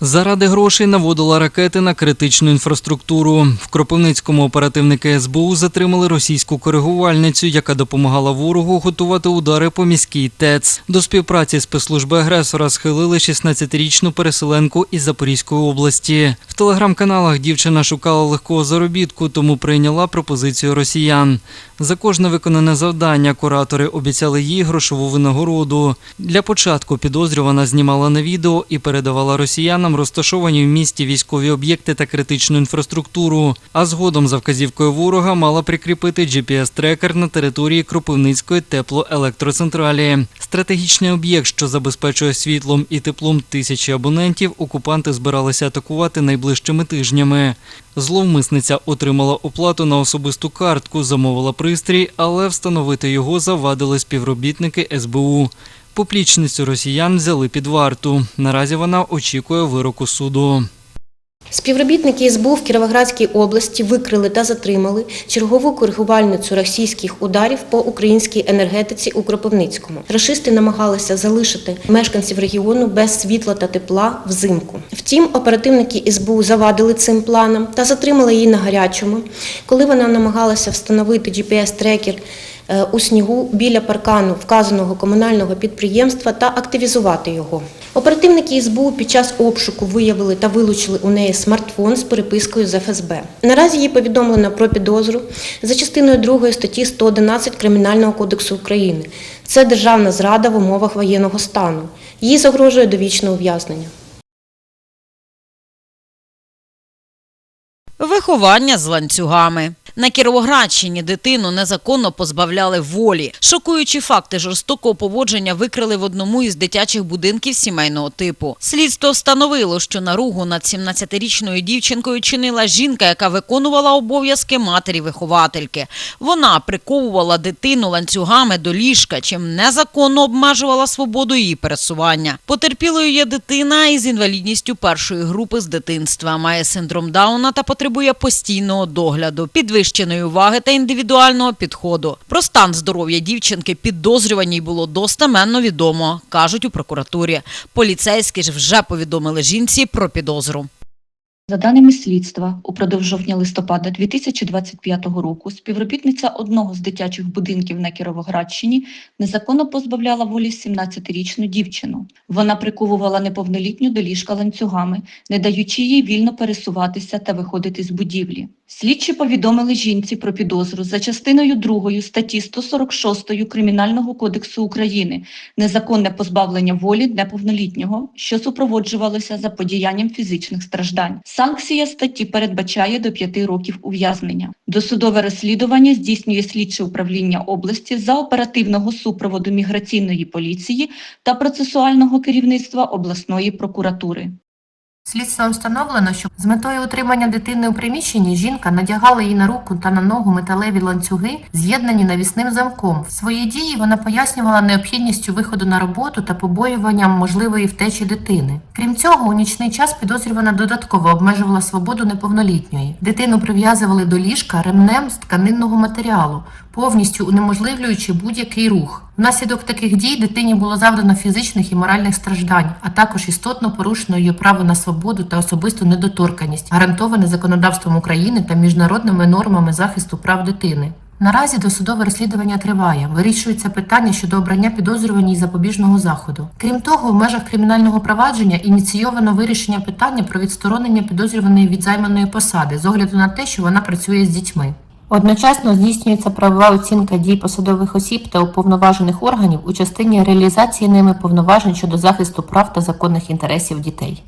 Заради грошей наводила ракети на критичну інфраструктуру. В Кропивницькому оперативники СБУ затримали російську коригувальницю, яка допомагала ворогу готувати удари по міській ТЕЦ. До співпраці спецслужби агресора схилили 16-річну переселенку із Запорізької області. В телеграм-каналах дівчина шукала легкого заробітку, тому прийняла пропозицію росіян. За кожне виконане завдання куратори обіцяли їй грошову винагороду. Для початку підозрювана знімала на відео і передавала росіянам розташовані в місті військові об'єкти та критичну інфраструктуру. А згодом за вказівкою ворога мала прикріпити GPS-трекер на території Кропивницької теплоелектроцентралі. Стратегічний об'єкт, що забезпечує світлом і теплом тисячі абонентів, окупанти збиралися атакувати найближчими тижнями. Зловмисниця отримала оплату на особисту картку, замовила пристрій, але встановити його завадили співробітники СБУ. Поплічницю росіян взяли під варту. Наразі вона очікує вироку суду. Співробітники СБУ в Кіровоградській області викрили та затримали чергову коригувальницю російських ударів по українській енергетиці у Кропивницькому. Рашисти намагалися залишити мешканців регіону без світла та тепла взимку. Втім, оперативники СБУ завадили цим планам та затримали її на гарячому, коли вона намагалася встановити GPS-трекер у снігу біля паркану вказаного комунального підприємства та активізувати його. Оперативники СБУ під час обшуку виявили та вилучили у неї смартфон з перепискою з ФСБ. Наразі їй повідомлено про підозру за частиною 2 статті 111 Кримінального кодексу України. Це державна зрада в умовах воєнного стану. Їй загрожує довічне ув'язнення. Виховання з ланцюгами. На Кіровоградщині дитину незаконно позбавляли волі. Шокуючі факти жорстокого поводження викрили в одному із дитячих будинків сімейного типу. Слідство встановило, що наругу над 17-річною дівчинкою чинила жінка, яка виконувала обов'язки матері-виховательки. Вона приковувала дитину ланцюгами до ліжка, чим незаконно обмежувала свободу її пересування. Потерпілою є дитина із інвалідністю першої групи з дитинства, має синдром Дауна та потребує постійного догляду, підвищеної уваги та індивідуального підходу. Про стан здоров'я дівчинки підозрюваній було достеменно відомо, кажуть у прокуратурі. Поліцейські ж вже повідомили жінці про підозру. За даними слідства, упродовж жовтня-листопада 2025 року співробітниця одного з дитячих будинків на Кіровоградщині незаконно позбавляла волі 17-річну дівчину. Вона приковувала неповнолітню до ліжка ланцюгами, не даючи їй вільно пересуватися та виходити з будівлі. Слідчі повідомили жінці про підозру за частиною 2 статті 146 Кримінального кодексу України незаконне позбавлення волі неповнолітнього, що супроводжувалося заподіянням фізичних страждань. Санкція статті передбачає до 5 років ув'язнення. Досудове розслідування здійснює слідче управління області за оперативного супроводу міграційної поліції та процесуального керівництва обласної прокуратури. Слідством встановлено, що з метою утримання дитини у приміщенні жінка надягала їй на руку та на ногу металеві ланцюги, з'єднані навісним замком. Свої дії вона пояснювала необхідністю виходу на роботу та побоюванням можливої втечі дитини. Крім цього, у нічний час підозрювана додатково обмежувала свободу неповнолітньої. Дитину прив'язували до ліжка ремнем з тканинного матеріалу, повністю унеможливлюючи будь-який рух. Внаслідок таких дій дитині було завдано фізичних і моральних страждань, а також істотно порушено її право на свободу та особисту недоторканість, гарантоване законодавством України та міжнародними нормами захисту прав дитини. Наразі досудове розслідування триває. Вирішується питання щодо обрання підозрюваній запобіжного заходу. Крім того, в межах кримінального провадження ініційовано вирішення питання про відсторонення підозрюваної від займаної посади з огляду на те, що вона працює з дітьми. Одночасно здійснюється правова оцінка дій посадових осіб та уповноважених органів у частині реалізації ними повноважень щодо захисту прав та законних інтересів дітей.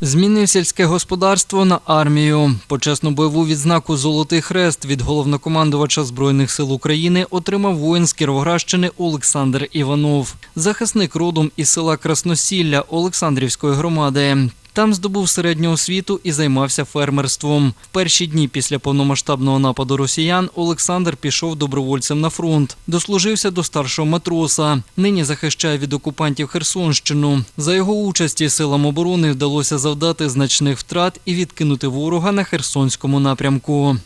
Змінив сільське господарство на армію. Почесну бойову відзнаку Золотий хрест від головнокомандувача Збройних сил України отримав воїн з Кіровоградщини Олександр Іванов. Захисник родом із села Красносілля Олександрівської громади. Там здобув середню освіту і займався фермерством. В перші дні після повномасштабного нападу росіян Олександр пішов добровольцем на фронт. Дослужився до старшого матроса. Нині захищає від окупантів Херсонщину. За його участі силам оборони вдалося завдати значних втрат і відкинути ворога на Херсонському напрямку.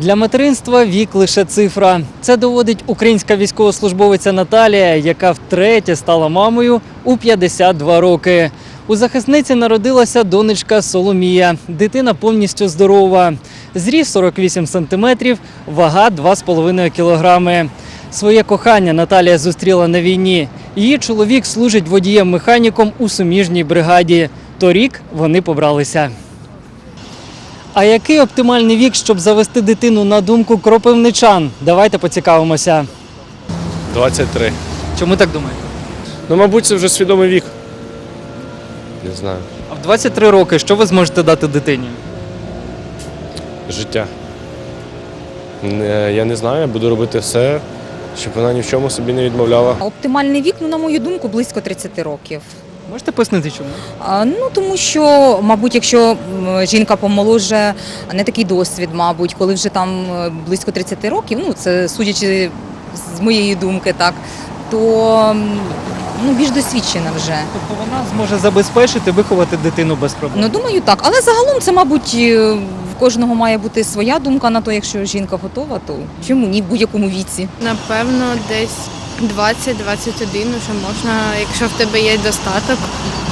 Для материнства вік лише цифра. Це доводить українська військовослужбовиця Наталія, яка втретє стала мамою у 52 роки. У захисниці народилася донечка Соломія. Дитина повністю здорова. Зріс 48 сантиметрів, вага 2,5 кілограми. Своє кохання Наталія зустріла на війні. Її чоловік служить водієм-механіком у суміжній бригаді. Торік вони побралися. А який оптимальний вік, щоб завести дитину на думку кропивничан? Давайте поцікавимося. 23. Чому так думаєте? Ну, мабуть, це вже свідомий вік. Не знаю. А в 23 роки що ви зможете дати дитині? Життя. Не- Я не знаю, я буду робити все, щоб вона ні в чому собі не відмовляла. Оптимальний вік, ну, на мою думку, близько 30 років. Можете пояснити чому? А, ну тому що, мабуть, якщо жінка помоложе, не такий досвід, мабуть, коли вже там е, близько 30 років, ну це судячи з моєї думки, так, то ну, більш досвідчена вже. Тобто вона зможе забезпечити виховати дитину без проблем. Ну думаю, так. Але загалом це, мабуть, е, в кожного має бути своя думка на то, якщо жінка готова, то чому ні в будь-якому віці. Напевно, десь 20-21 вже можна, якщо в тебе є достаток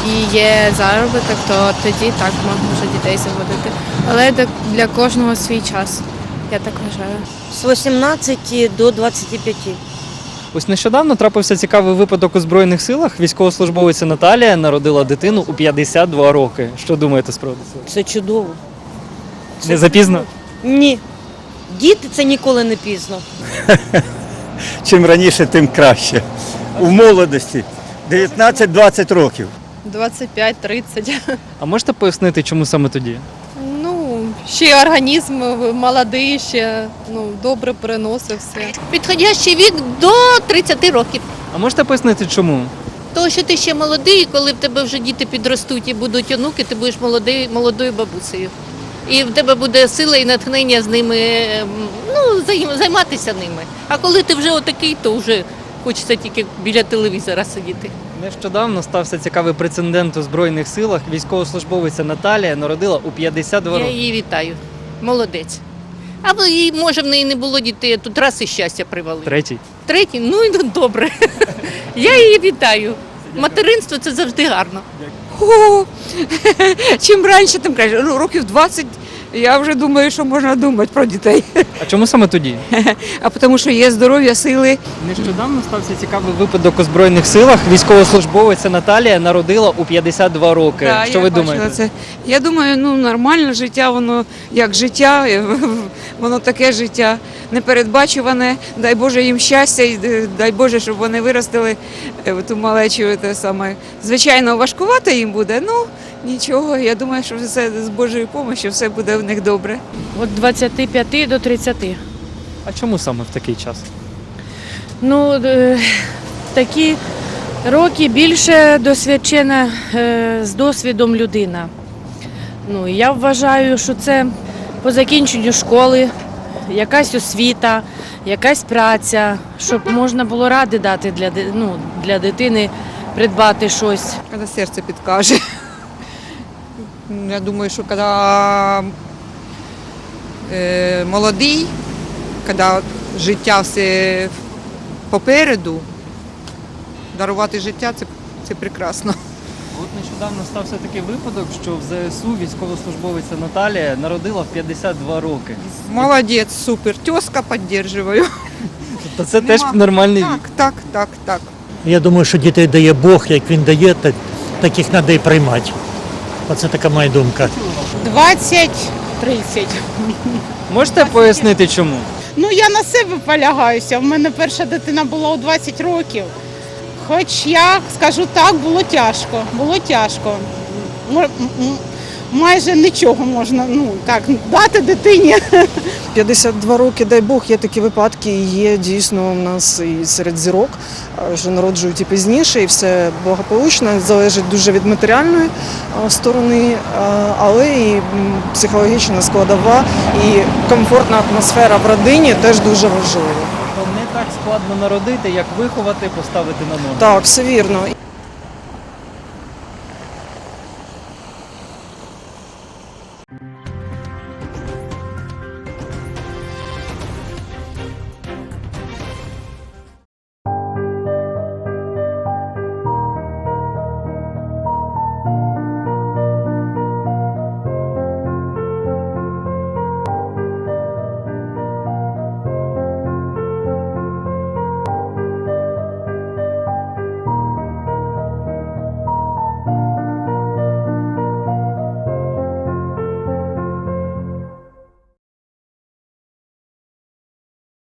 і є заробіток, то тоді так можна вже дітей заводити. Але для- кожного свій час, я так вважаю. З 18 до 25. Ось нещодавно трапився цікавий випадок у Збройних силах. Військовослужбовиця Наталія народила дитину у 52 роки. Що думаєте з приводу цього? Це чудово. Не запізно? Ні. Діти це ніколи не пізно. Чим раніше, тим краще. У молодості 19-20 років. 25-30. А можете пояснити, чому саме тоді? Ну, ще організм молодий, ще ну, добре переносив все. Підходящий вік до 30 років. А можете пояснити, чому? Тому що ти ще молодий, і коли в тебе вже діти підростуть і будуть онуки, ти будеш молодий, молодою бабусею. І в тебе буде сила і натхнення з ними ем, ну, займатися ними. А коли ти вже отакий, то вже хочеться тільки біля телевізора сидіти. Нещодавно стався цікавий прецедент у Збройних силах. Військовослужбовиця Наталія народила у 52 Я її вітаю. Молодець. А ви- і, може в неї не було дітей, а тут раз і щастя привели. Третій. Третій, ну і добре. Я її вітаю. Материнство це завжди гарно. О, чим раніше, тим краще. Років 20 я вже думаю, що можна думати про дітей. А чому саме тоді? А тому що є здоров'я, сили. Нещодавно стався цікавий випадок у Збройних силах. Військовослужбовиця Наталія народила у 52 роки. Да, Що я ви думаєте? Це. Я думаю, ну нормальне життя, воно як життя, воно таке життя непередбачуване. Дай Боже їм щастя, і е, дай Боже, щоб вони виростили е, ту малечу. Те саме. Звичайно, важкувато їм буде, ну нічого. Я думаю, що все з Божою допомогою все буде в них добре. Від 25 до 30. А чому саме в такий час? Ну, е, такі роки більше досвідчена е, з досвідом людина. Ну, я вважаю, що це по закінченню школи, якась освіта, якась праця, щоб можна було ради дати для, ну, для дитини придбати щось. Коли серце підкаже. Я думаю, що коли е, молодий, коли життя все попереду, дарувати життя це, це прекрасно. От нещодавно стався такий випадок, що в ЗСУ військовослужбовиця Наталія народила в 52 роки. Молодець, супер. Тезка підтримую. Тобто це теж нормальний вік. Так, так, так, так. Я думаю, що дітей дає Бог, як він дає, так, таких треба і приймати. Оце така моя думка. 20-30. Можете пояснити, чому? Ну, я на себе полягаюся. У мене перша дитина була у 20 років. Хоч я скажу так, було тяжко. Було тяжко. Майже нічого можна ну, так, дати дитині. 52 роки, дай Бог, є такі випадки, і є дійсно у нас і серед зірок, що народжують і пізніше, і все благополучно, залежить дуже від матеріальної сторони, але і психологічна складова, і комфортна атмосфера в родині теж дуже важлива. Тобто не так складно народити, як виховати, поставити на ноги. Так, все вірно.